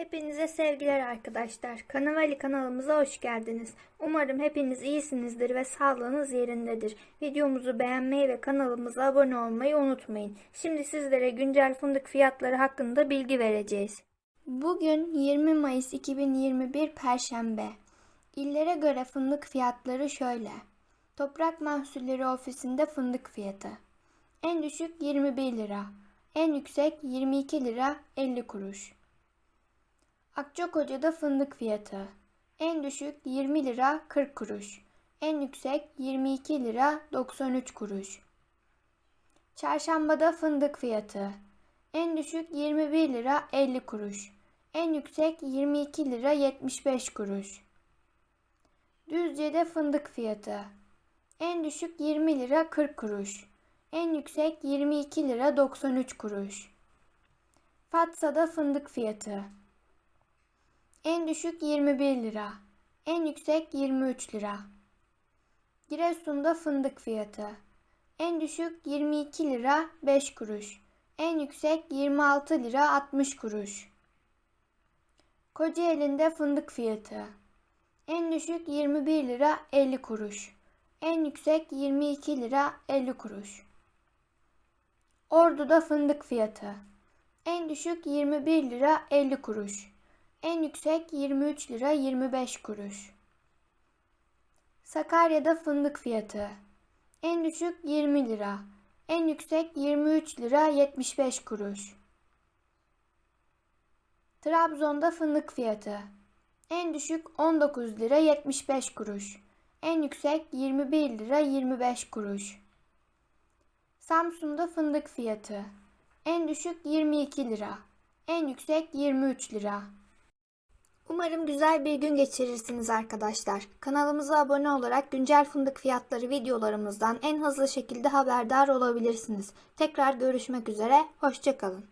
Hepinize sevgiler arkadaşlar. Kanavali kanalımıza hoş geldiniz. Umarım hepiniz iyisinizdir ve sağlığınız yerindedir. Videomuzu beğenmeyi ve kanalımıza abone olmayı unutmayın. Şimdi sizlere güncel fındık fiyatları hakkında bilgi vereceğiz. Bugün 20 Mayıs 2021 Perşembe. İllere göre fındık fiyatları şöyle. Toprak Mahsulleri Ofisi'nde fındık fiyatı. En düşük 21 lira. En yüksek 22 lira 50 kuruş. Akçakoca'da fındık fiyatı. En düşük 20 lira 40 kuruş. En yüksek 22 lira 93 kuruş. Çarşambada fındık fiyatı. En düşük 21 lira 50 kuruş. En yüksek 22 lira 75 kuruş. Düzce'de fındık fiyatı. En düşük 20 lira 40 kuruş. En yüksek 22 lira 93 kuruş. Fatsa'da fındık fiyatı. En düşük 21 lira. En yüksek 23 lira. Giresun'da fındık fiyatı. En düşük 22 lira 5 kuruş. En yüksek 26 lira 60 kuruş. Kocaeli'nde fındık fiyatı. En düşük 21 lira 50 kuruş. En yüksek 22 lira 50 kuruş. Ordu'da fındık fiyatı. En düşük 21 lira 50 kuruş. En yüksek 23 lira 25 kuruş. Sakarya'da fındık fiyatı. En düşük 20 lira. En yüksek 23 lira 75 kuruş. Trabzon'da fındık fiyatı. En düşük 19 lira 75 kuruş. En yüksek 21 lira 25 kuruş. Samsun'da fındık fiyatı. En düşük 22 lira. En yüksek 23 lira. Umarım güzel bir gün geçirirsiniz arkadaşlar. Kanalımıza abone olarak güncel fındık fiyatları videolarımızdan en hızlı şekilde haberdar olabilirsiniz. Tekrar görüşmek üzere, hoşçakalın.